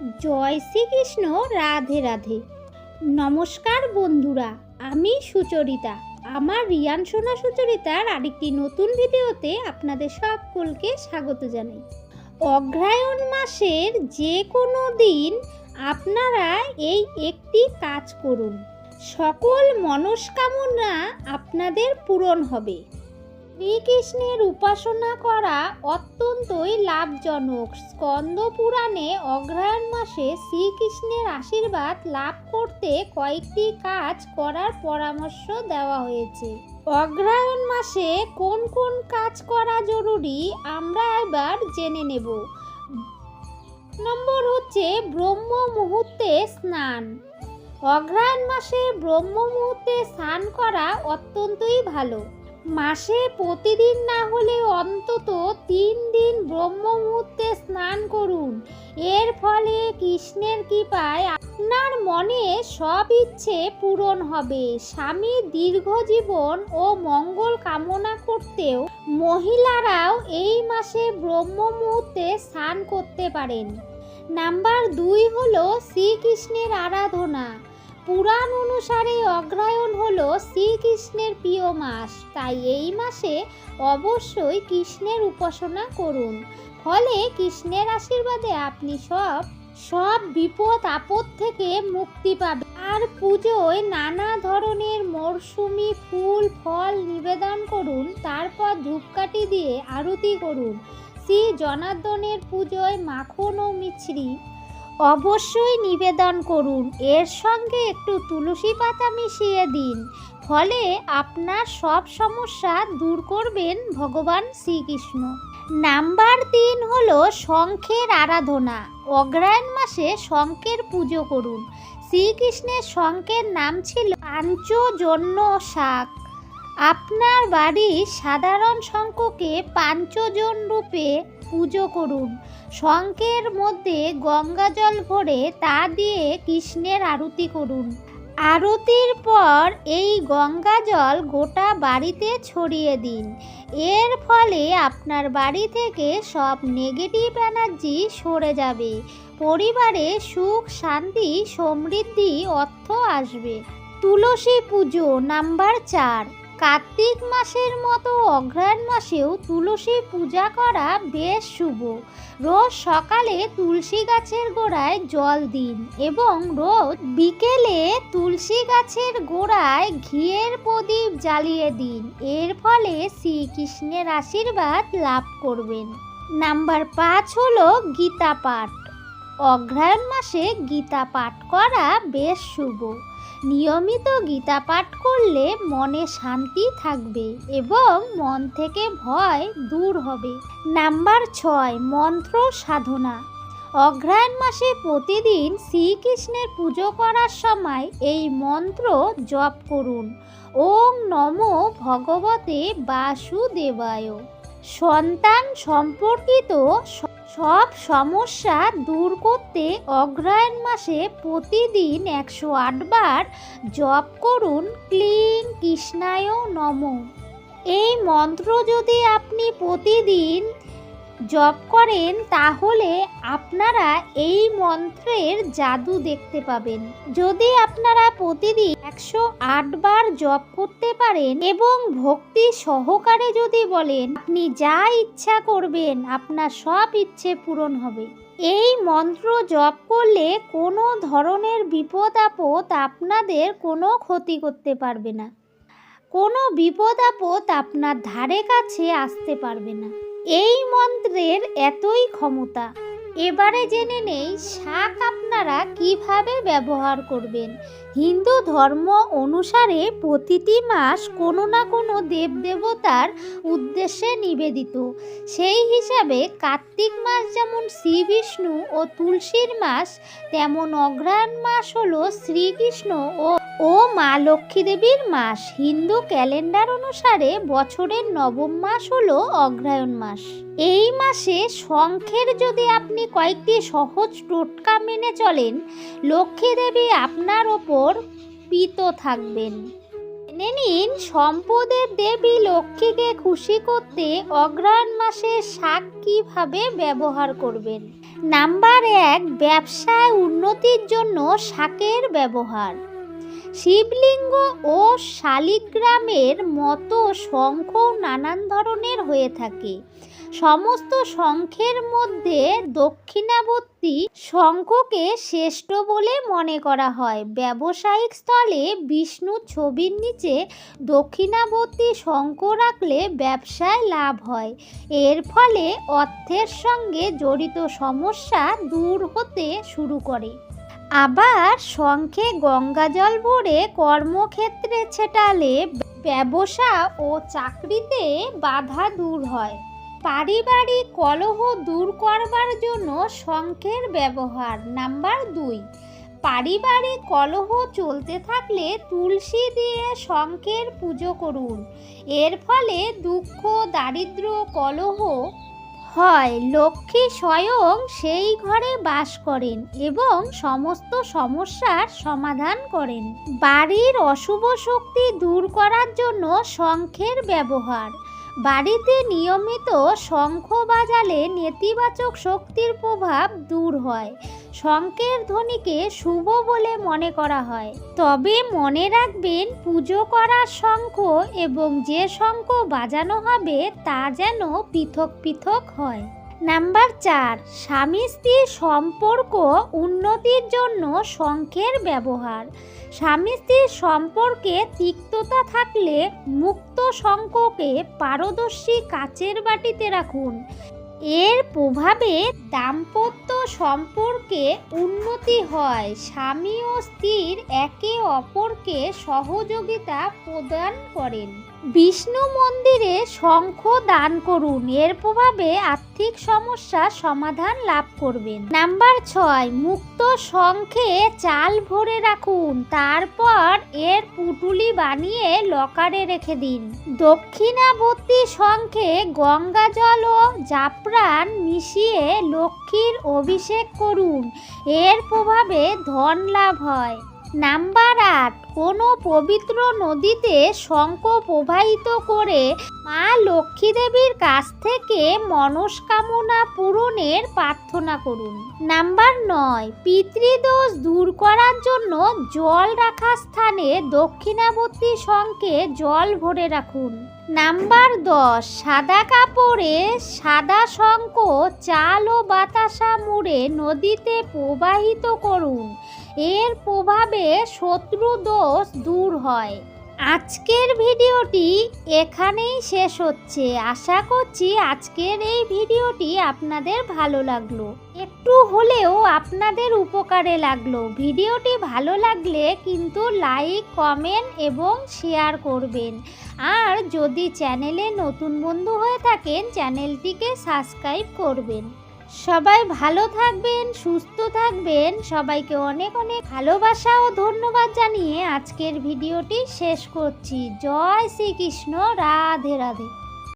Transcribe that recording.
জয় শ্রীকৃষ্ণ, রাধে রাধে। নমস্কার বন্ধুরা, আমি সুচরিতা। আমার রিয়ান সোনা সুচরিতার আরেকটি নতুন ভিডিওতে আপনাদের সকলকে স্বাগত জানাই। অগ্রায়ণ মাসের যে কোনো দিন আপনারা এই একটি কাজ করুন। সকল মনস্কামনা আপনাদের পূরণ হবে। শ্রীকৃষ্ণের উপাসনা করা অত্যন্তই লাভজনক। স্কন্দ পুরাণে অগ্রহায়ণ মাসে শ্রীকৃষ্ণের আশীর্বাদ লাভ করতে কয়েকটি কাজ করার পরামর্শ দেওয়া হয়েছে। অগ্রহায়ণ মাসে কোন কোন কাজ করা জরুরি আমরা এবার জেনে নেব। নম্বর হচ্ছে ব্রহ্ম মুহূর্তে স্নান। অগ্রহায়ণ মাসে ব্রহ্ম মুহূর্তে স্নান করা অত্যন্তই ভালো। মাসে প্রতিদিন না হলে অন্তত তিন দিন ব্রহ্ম মুহূর্তে স্নান করুন। এর ফলে কৃষ্ণের কৃপায় আপনার মনে সব ইচ্ছে পূরণ হবে। স্বামী দীর্ঘ জীবন ও মঙ্গল কামনা করতেও মহিলারাও এই মাসে ব্রহ্ম মুহূর্তে স্নান করতে পারেন। নাম্বার দুই হলো শ্রীকৃষ্ণের আরাধনা। পুরাণ অনুসারে অগ্রায়ণ হল শ্রীকৃষ্ণের প্রিয় মাস। তাই এই মাসে অবশ্যই কৃষ্ণের উপাসনা করুন। ফলে কৃষ্ণের আশীর্বাদে আপনি সব সব বিপদ আপদ থেকে মুক্তি পাবেন। আর পুজোয় নানা ধরনের মরশুমি, ফুল, ফল নিবেদন করুন। তারপর ধূপকাঠি দিয়ে আরতি করুন। শ্রী জনার্দনের পুজোয় মাখন ও মিছরি। অবশ্যই নিবেদন করুন। এর সঙ্গে একটু তুলসী পাতা মিশিয়ে দিন। ফলে আপনার সব সমস্যা দূর করবেন ভগবান শ্রীকৃষ্ণ। নাম্বার তিন হলো শঙ্খের আরাধনা। অগ্রায়ণ মাসে শঙ্খের পুজো করুন। শ্রীকৃষ্ণের শঙ্খের নাম ছিল পাঞ্চজন্য শাক। আপনার বাড়ির সাধারণ শঙ্খকে পাঞ্চজন রূপে পুজো করুন। শঙ্খের মধ্যে গঙ্গা জল ভরে তা দিয়ে কৃষ্ণের আরতি করুন। আরতির পর এই গঙ্গা জল গোটা বাড়িতে ছড়িয়ে দিন। এর ফলে আপনার বাড়ি থেকে সব নেগেটিভ এনার্জি সরে যাবে। পরিবারে সুখ, শান্তি, সমৃদ্ধি, অর্থ আসবে। তুলসী পুজো নাম্বার চার। কার্তিক মাসের মতো অগ্রহায়ণ মাসেও তুলসী পূজা করা বেশ শুভ। রোজ সকালে তুলসী গাছের গোড়ায় জল দিন এবং রোজ বিকেলে তুলসী গাছের গোড়ায় ঘিয়ের প্রদীপ জ্বালিয়ে দিন। এর ফলে শ্রীকৃষ্ণের আশীর্বাদ লাভ করবেন। নাম্বার পাঁচ হলো গীতা পাঠ। অগ্রহায়ণ মাসে গীতা পাঠ করা বেশ শুভ। নিয়মিত গীতা পাঠ করলে মনে শান্তি থাকবে এবং মন থেকে ভয় দূর হবে। নাম্বার ছয়, মন্ত্র সাধনা। অগ্রহায়ণ মাসে প্রতিদিন শ্রীকৃষ্ণের পুজো করার সময় এই মন্ত্র জপ করুন। ওং নম ভগবতে বাসুদেবায়। সন্তান সম্পর্কিত সব সমস্যা দূর করতে অগ্রায়ণ মাসে প্রতিদিন একশো আটবার জপ করুন, ক্লিং কৃষ্ণায় নম। এই মন্ত্র যদি আপনি প্রতিদিন জপ করেন, তাহলে আপনারা এই মন্ত্রের জাদু দেখতে পাবেন। যদি আপনারা প্রতিদিন একশো বার জপ করতে পারেন এবং ভক্তি সহকারে যদি বলেন, আপনি যা ইচ্ছা করবেন, আপনার সব ইচ্ছে পূরণ হবে। এই মন্ত্র জপ করলে কোনো ধরনের বিপদ আপদ আপনাদের কোনো ক্ষতি করতে পারবে না। কোনো বিপদ আপদ আপনার ধারে কাছে আসতে পারবে না। এই মন্ত্রের এতই ক্ষমতা। এবারে জেনে নেই শাক আপনারা কীভাবে ব্যবহার করবেন। হিন্দু ধর্ম অনুসারে প্রতিটি মাস কোনো না কোনো দেবদেবতার উদ্দেশ্যে নিবেদিত। সেই হিসাবে কার্তিক মাস যেমন শ্রী বিষ্ণু ও তুলসীর মাস, তেমন অগ্রহায়ণ মাস হলো শ্রীকৃষ্ণ ও ও মা লক্ষ্মী দেবীর মাস। হিন্দু ক্যালেন্ডার অনুসারে বছরের নবম মাস হলো অগ্রহায়ণ মাস। এই মাসে শঙ্খের যদি আপনি কয়েকটি সহজ টোটকা মেনে চলেন লক্ষ্মী দেবী আপনার ওপর পিত থাকবেন। জেনে নিন, সম্পদের দেবী লক্ষ্মীকে খুশি করতে অগ্রহায়ণ মাসে শাক কীভাবে ব্যবহার করবেন? নাম্বার এক, ব্যবসায় উন্নতির জন্য শাকের ব্যবহার। শিবলিঙ্গ ও শালিগ্রামের মতো শঙ্খ নানান ধরনের হয়ে থাকে। সমস্ত শঙ্খের মধ্যে দক্ষিণাবর্তী শঙ্খকে শ্রেষ্ঠ বলে মনে করা হয়। ব্যবসায়িক স্থলে বিষ্ণু ছবির নিচে দক্ষিণাবর্তী শঙ্খ রাখলে ব্যবসায় লাভ হয়। এর ফলে অর্থের সঙ্গে জড়িত সমস্যা দূর হতে শুরু করে। আবার শঙ্খে গঙ্গাজল ভরে কর্মক্ষেত্রে ছেটালে ব্যবসা ও চাকরিতে বাধা দূর হয়। পারিবারিক কলহ দূর করবার জন্য শঙ্খের ব্যবহার। নাম্বার দুই, পারিবারিক কলহ চলতে থাকলে তুলসী দিয়ে শঙ্খের পুজো করুন। এর ফলে দুঃখ দারিদ্র কলহ হয়, লক্ষ্মী স্বয়ং সেই ঘরে বাস করেন এবং সমস্ত সমস্যার সমাধান করেন। বাড়ির অশুভ শক্তি দূর করার জন্য শঙ্খের ব্যবহার। বাড়িতে নিয়মিত শঙ্খ বাজালে নেতিবাচক শক্তির প্রভাব দূর হয়। শঙ্খের ধ্বনিকে শুভ বলে মনে করা হয়। তবে মনে রাখবেন, পুজো করার শঙ্খ এবং যে শঙ্খ বাজানো হবে তা যেন পৃথক পৃথক হয়। নাম্বার চার, স্বামী স্ত্রীর সম্পর্ক উন্নতির জন্য শঙ্খের ব্যবহার। স্বামী স্ত্রীর সম্পর্কে তিক্ততা থাকলে মুক্ত শঙ্খকে পারদর্শী কাচের বাটিতে রাখুন। এর প্রভাবে দাম্পত্য সম্পর্কে উন্নতি হয়। স্বামী ও স্ত্রীর একে অপরকে সহযোগিতা প্রদান করেন। বিষ্ণু মন্দিরে শঙ্খ দান করুন। এর প্রভাবে আর্থিক সমস্যা সমাধান লাভ করবেন। নাম্বার ছয়, মুক্ত শঙ্খে চাল ভরে রাখুন। তারপর এর পুটুলি বানিয়ে লকারে রেখে দিন। দক্ষিণাবর্তী শঙ্খে গঙ্গা জল ও জাফরান মিশিয়ে লক্ষ্মীর অভিষেক করুন। এর প্রভাবে ধন লাভ হয়। নাম্বার আট কোনো পবিত্র নদীতে শঙ্খ প্রবাহিত করে মা লক্ষ্মী দেবীর কাছ থেকে মনস্কামনা পূরণের প্রার্থনা করুন। নাম্বার নয়, পিতৃদোষ দূর করার জন্য জল রাখার স্থানে দক্ষিণাবর্তী শঙ্কে জল ভরে রাখুন। নাম্বার দশ, সাদা কাপড়ে সাদা শঙ্খ চাল ও বাতাসা মুড়ে নদীতে প্রবাহিত করুন। এর প্রভাবে শত্রু দোষ দূর হয়। আজকের ভিডিওটি এখানেই শেষ হচ্ছে। আশা করছি আজকের এই ভিডিওটি আপনাদের ভালো লাগল। একটু হলেও আপনাদের উপকারে লাগল। ভিডিওটি ভালো লাগলে কিন্তু লাইক, কমেন্ট এবং শেয়ার করবেন। আর যদি চ্যানেলে নতুন বন্ধু হয়ে থাকেন, চ্যানেলটিকে সাবস্ক্রাইব করবেন। সবাই ভালো থাকবেন, সুস্থ থাকবেন। সবাইকে অনেক অনেক ভালোবাসা ও ধন্যবাদ জানিয়ে আজকের ভিডিওটি শেষ করছি। জয় শ্রীকৃষ্ণ, রাধে রাধে।